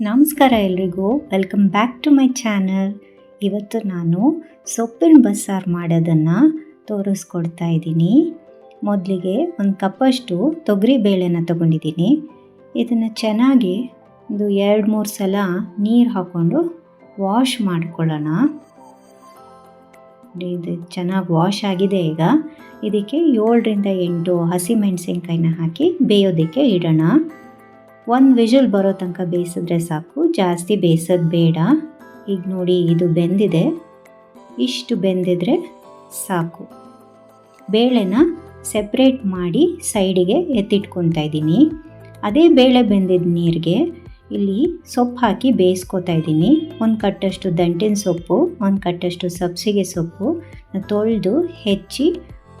ನಮಸ್ಕಾರ ಎಲ್ರಿಗೂ. Welcome back to my channel ಇವತ್ತು ನಾನು ಸೊಪ್ಪಿನ ಬಸ್ಸಾರು ಮಾಡೋದನ್ನು ತೋರಿಸ್ಕೊಡ್ತಾ ಇದ್ದೀನಿ. ಮೊದಲಿಗೆ ಒಂದು ಕಪ್ಪಷ್ಟು ತೊಗರಿ ಬೇಳೆನ ತೊಗೊಂಡಿದ್ದೀನಿ. ಇದನ್ನು ಚೆನ್ನಾಗಿ ಒಂದು ಎರಡು ಮೂರು ಸಲ ನೀರು ಹಾಕ್ಕೊಂಡು ವಾಶ್ ಮಾಡ್ಕೊಳ್ಳೋಣ. ಇದು ಚೆನ್ನಾಗಿ ವಾಶ್ ಆಗಿದೆ ಈಗ. ಇದಕ್ಕೆ ಏಳರಿಂದ ಎಂಟು ಹಸಿಮೆಣಸಿನ್ಕಾಯಿನ ಹಾಕಿ ಬೇಯೋದಕ್ಕೆ ಇಡೋಣ. ಒಂದು ವಿಷಲ್ ಬರೋ ತನಕ ಬೇಯಿಸಿದ್ರೆ ಸಾಕು. ಜಾಸ್ತಿ ಬೇಯಿಸೋದು ಬೇಡ. ಈಗ ನೋಡಿ, ಇದು ಬೆಂದಿದೆ. ಇಷ್ಟು ಬೆಂದಿದ್ರೆ ಸಾಕು. ಬೇಳೆನ ಸೆಪ್ರೇಟ್ ಮಾಡಿ ಸೈಡಿಗೆ ಎತ್ತಿಟ್ಕೊತಾ ಇದ್ದೀನಿ. ಅದೇ ಬೇಳೆ ಬೆಂದಿದ್ದ ನೀರಿಗೆ ಇಲ್ಲಿ ಸೊಪ್ಪು ಹಾಕಿ ಬೇಯಿಸ್ಕೊತಾ ಇದ್ದೀನಿ. ಒಂದು ಕಟ್ಟಷ್ಟು ದಂಟಿನ ಸೊಪ್ಪು, ಒಂದು ಕಟ್ಟಷ್ಟು ಸಬ್ಸಿಗೆ ಸೊಪ್ಪು. ತೊಳೆದು ಹೆಚ್ಚಿ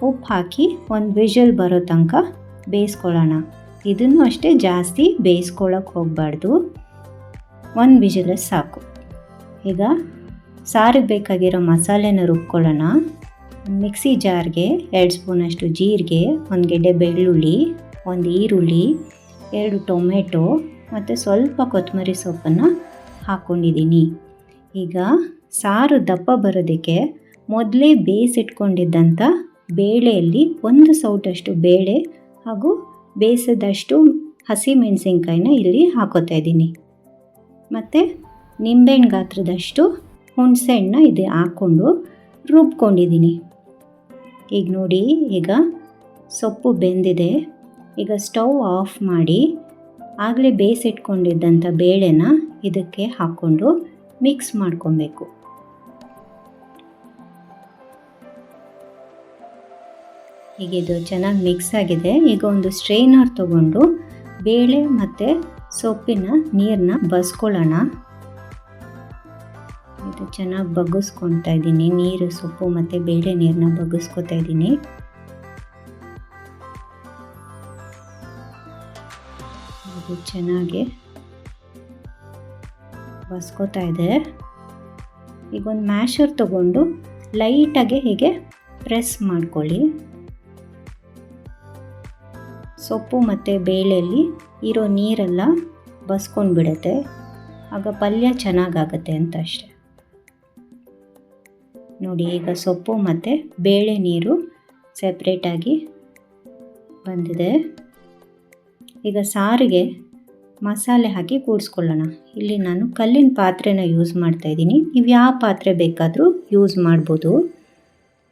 ಉಪ್ಪು ಹಾಕಿ ಒಂದು ವಿಷಲ್ ಬರೋ ತನಕ ಬೇಯಿಸ್ಕೊಳ್ಳೋಣ. ಇದನ್ನು ಅಷ್ಟೇ ಜಾಸ್ತಿ ಬೇಯಿಸ್ಕೊಳ್ಳೋಕೆ ಹೋಗಬಾರ್ದು. ಒಂದು ವಿಷಲ್ ಸಾಕು. ಈಗ ಸಾರಿಗೆ ಬೇಕಾಗಿರೋ ಮಸಾಲೆನ ರುಬ್ಕೊಳ್ಳೋಣ. ಮಿಕ್ಸಿ ಜಾರ್ಗೆ ಎರಡು ಸ್ಪೂನಷ್ಟು ಜೀರಿಗೆ, ಒಂದು ಗೆಡ್ಡೆ ಬೆಳ್ಳುಳ್ಳಿ, ಒಂದು ಈರುಳ್ಳಿ, ಎರಡು ಟೊಮೆಟೊ ಮತ್ತು ಸ್ವಲ್ಪ ಕೊತ್ತಂಬರಿ ಸೊಪ್ಪನ್ನು ಹಾಕ್ಕೊಂಡಿದ್ದೀನಿ ಈಗ ಸಾರು ದಪ್ಪ ಬರೋದಕ್ಕೆ ಮೊದಲೇ ಬೇಯಿಸಿಟ್ಕೊಂಡಿದ್ದಂಥ ಬೇಳೆಯಲ್ಲಿ ಒಂದು ಸೌಟಷ್ಟು ಬೇಳೆ ಹಾಗೂ ಬೇಯಿಸಿದಷ್ಟು ಹಸಿ ಮೆಣಸಿನ್ಕಾಯಿನ ಇಲ್ಲಿ ಹಾಕೋತಾ ಇದ್ದೀನಿ. ಮತ್ತು ನಿಂಬೆಹಣ್ಣು ಗಾತ್ರದಷ್ಟು ಹುಣಸೆಹಣ್ಣ ಇದು ಹಾಕ್ಕೊಂಡು ರುಬ್ಕೊಂಡಿದ್ದೀನಿ. ಈಗ ನೋಡಿ, ಈಗ ಸೊಪ್ಪು ಬೆಂದಿದೆ. ಈಗ ಸ್ಟವ್ ಆಫ್ ಮಾಡಿ ಆಗಲೇ ಬೇಯಿಸಿಟ್ಕೊಂಡಿದ್ದಂಥ ಬೇಳೆನ ಇದಕ್ಕೆ ಹಾಕ್ಕೊಂಡು ಮಿಕ್ಸ್ ಮಾಡ್ಕೊಬೇಕು. ಈಗ ಇದು ಚೆನ್ನಾಗಿ ಮಿಕ್ಸ್ ಆಗಿದೆ. ಈಗ ಒಂದು ಸ್ಟ್ರೈನರ್ ತಗೊಂಡು ಬೇಳೆ ಮತ್ತು ಸೊಪ್ಪಿನ ನೀರನ್ನ ಬಸ್ಕೊಳ್ಳೋಣ. ಇದು ಚೆನ್ನಾಗಿ ಬಗ್ಗಿಸ್ಕೊತಾ ಇದ್ದೀನಿ. ನೀರು, ಸೊಪ್ಪು ಮತ್ತು ಬೇಳೆ ನೀರನ್ನ ಬಗ್ಗಿಸ್ಕೊತಾ ಇದ್ದೀನಿ. ಇದು ಚೆನ್ನಾಗಿ ಬಸ್ಕೋತಾ ಇದೆ. ಈಗ ಒಂದು ಮ್ಯಾಶರ್ ತಗೊಂಡು ಲೈಟಾಗಿ ಹೀಗೆ ಪ್ರೆಸ್ ಮಾಡ್ಕೊಳ್ಳಿ. ಸೊಪ್ಪು ಮತ್ತು ಬೇಳೆಯಲ್ಲಿ ಇರೋ ನೀರೆಲ್ಲ ಬಸ್ಕೊಂಡು ಬಿಡುತ್ತೆ ಆಗ ಪಲ್ಯ ಚೆನ್ನಾಗಾಗತ್ತೆ ಅಂತ ಅಷ್ಟೆ. ನೋಡಿ, ಈಗ ಸೊಪ್ಪು ಮತ್ತು ಬೇಳೆ ನೀರು ಸಪ್ರೇಟಾಗಿ ಬಂದಿದೆ. ಈಗ ಸಾರಿಗೆ ಮಸಾಲೆ ಹಾಕಿ ಕೂಡಿಸ್ಕೊಳ್ಳೋಣ. ಇಲ್ಲಿ ನಾನು ಕಲ್ಲಿನ ಪಾತ್ರೆನ ಯೂಸ್ ಮಾಡ್ತಾಯಿದ್ದೀನಿ ನೀವು ಯಾವ ಪಾತ್ರೆ ಬೇಕಾದರೂ ಯೂಸ್ ಮಾಡ್ಬೋದು.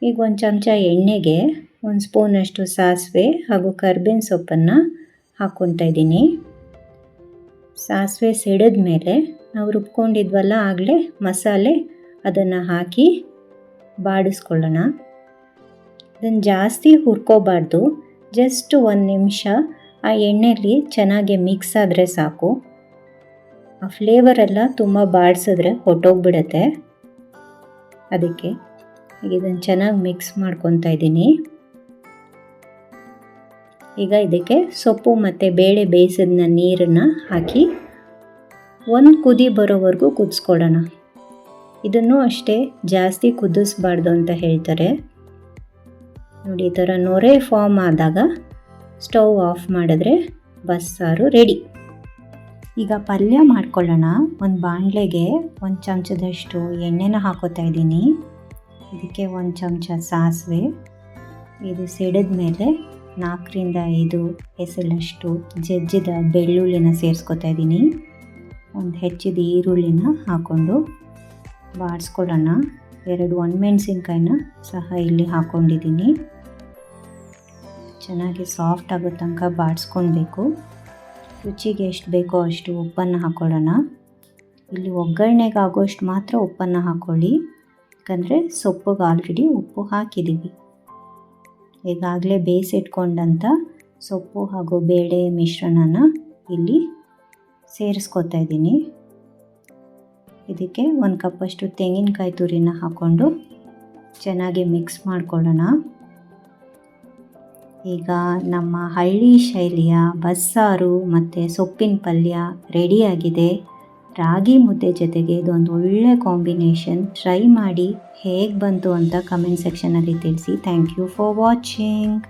ಈಗ ಒಂದು ಚಮಚ ಎಣ್ಣೆಗೆ ಒಂದು ಸ್ಪೂನಷ್ಟು ಸಾಸಿವೆ ಹಾಗೂ ಕರ್ಬೇವಿನ ಸೊಪ್ಪನ್ನು ಹಾಕ್ಕೊತಾ ಇದ್ದೀನಿ. ಸಾಸಿವೆ ಸಿಡಿದ ಮೇಲೆ ನಾವು ರುಬ್ಕೊಂಡಿದ್ವಲ್ಲ ಆಗಲೇ ಮಸಾಲೆ ಅದನ್ನು ಹಾಕಿ ಬಾಡಿಸ್ಕೊಳ್ಳೋಣ. ಇದನ್ನು ಜಾಸ್ತಿ ಹುರ್ಕೋಬಾರ್ದು. ಜಸ್ಟ್ ಒಂದು ನಿಮಿಷ ಆ ಎಣ್ಣೆಯಲ್ಲಿ ಚೆನ್ನಾಗಿ ಮಿಕ್ಸ್ ಆದರೆ ಸಾಕು. ಆ ಫ್ಲೇವರೆಲ್ಲ ತುಂಬ ಬಾಡಿಸಿದ್ರೆ ಹೊಟ್ಟೋಗ್ಬಿಡತ್ತೆ. ಅದಕ್ಕೆ ಇದನ್ನು ಚೆನ್ನಾಗಿ ಮಿಕ್ಸ್ ಮಾಡ್ಕೊತಾ ಇದ್ದೀನಿ. ಈಗ ಇದಕ್ಕೆ ಸೊಪ್ಪು ಮತ್ತು ಬೇಳೆ ಬೇಯಿಸಿದ ನೀರನ್ನು ಹಾಕಿ ಒಂದು ಕುದಿ ಬರೋವರೆಗೂ ಕುದಿಸ್ಕೊಡೋಣ. ಇದನ್ನು ಅಷ್ಟೇ ಜಾಸ್ತಿ ಕುದಿಸ್ಬಾರ್ದು ಅಂತ ಹೇಳ್ತಾರೆ. ನೋಡಿ, ಈ ಥರ ನೊರೆ ಫಾರ್ಮ್ ಆದಾಗ ಸ್ಟವ್ ಆಫ್ ಮಾಡಿದ್ರೆ ಬಸ್ಸಾರು ರೆಡಿ. ಈಗ ಪಲ್ಯ ಮಾಡ್ಕೊಳ್ಳೋಣ. ಒಂದು ಬಾಣಲೆಗೆ ಒಂದು ಚಮಚದಷ್ಟು ಎಣ್ಣೆನ ಹಾಕೋತಾ ಇದ್ದೀನಿ. ಇದಕ್ಕೆ ಒಂದು ಚಮಚ ಸಾಸಿವೆ. ಇದು ಸಿಡಿದ ಮೇಲೆ ನಾಲ್ಕರಿಂದ ಐದು ಹೆಸಳಷ್ಟು ಜಜ್ಜಿದ ಬೆಳ್ಳುಳ್ಳಿನ ಸೇರಿಸ್ಕೊತಾ ಇದ್ದೀನಿ. ಒಂದು ಹೆಚ್ಚಿದ ಈರುಳ್ಳಿನ ಹಾಕ್ಕೊಂಡು ಬಾಡಿಸ್ಕೊಳ್ಳೋಣ ಎರಡು ಒಣಮೆಣ್ಸಿನ್ಕಾಯಿನ ಸಹ ಇಲ್ಲಿ ಹಾಕ್ಕೊಂಡಿದ್ದೀನಿ. ಚೆನ್ನಾಗಿ ಸಾಫ್ಟ್ ಆಗೋ ತನಕ ಬಾಡಿಸ್ಕೊಳ್ಬೇಕು ರುಚಿಗೆ ಎಷ್ಟು ಬೇಕೋ ಅಷ್ಟು ಉಪ್ಪನ್ನು ಹಾಕ್ಕೊಳ್ಳೋಣ. ಇಲ್ಲಿ ಒಗ್ಗರಣೆಗೆ ಆಗೋಷ್ಟು ಮಾತ್ರ ಉಪ್ಪನ್ನು ಹಾಕ್ಕೊಳ್ಳಿ. ಯಾಕಂದರೆ ಸೊಪ್ಪಿಗೆ ಆಲ್ರೆಡಿ ಉಪ್ಪು ಹಾಕಿದ್ದೀವಿ. ಈಗಾಗಲೇ ಬೇಯಿಸಿಟ್ಕೊಂಡಂಥ ಸೊಪ್ಪು ಹಾಗೂ ಬೇಳೆ ಮಿಶ್ರಣನ ಇಲ್ಲಿ ಸೇರಿಸ್ಕೊತಾ ಇದ್ದೀನಿ. ಇದಕ್ಕೆ ಒಂದು ಕಪ್ಪಷ್ಟು ತೆಂಗಿನಕಾಯಿ ತುರಿನ ಹಾಕ್ಕೊಂಡು ಚೆನ್ನಾಗಿ ಮಿಕ್ಸ್ ಮಾಡ್ಕೊಳ್ಳೋಣ. ಈಗ ನಮ್ಮ ಹಳ್ಳಿ ಶೈಲಿಯ ಬಸ್ಸಾರು ಮತ್ತು ಸೊಪ್ಪಿನ ಪಲ್ಯ ರೆಡಿಯಾಗಿದೆ ರಾಗಿ ಮುದ್ದೆ ಜೊತೆಗೆ ಇದೊಂದು ಒಳ್ಳೆ ಕಾಂಬಿನೇಷನ್ ಟ್ರೈ ಮಾಡಿ ಹೇಗೆ ಬಂತು ಅಂತ ಕಮೆಂಟ್ ಸೆಕ್ಷನಲ್ಲಿ ತಿಳಿಸಿ. Thank you for watching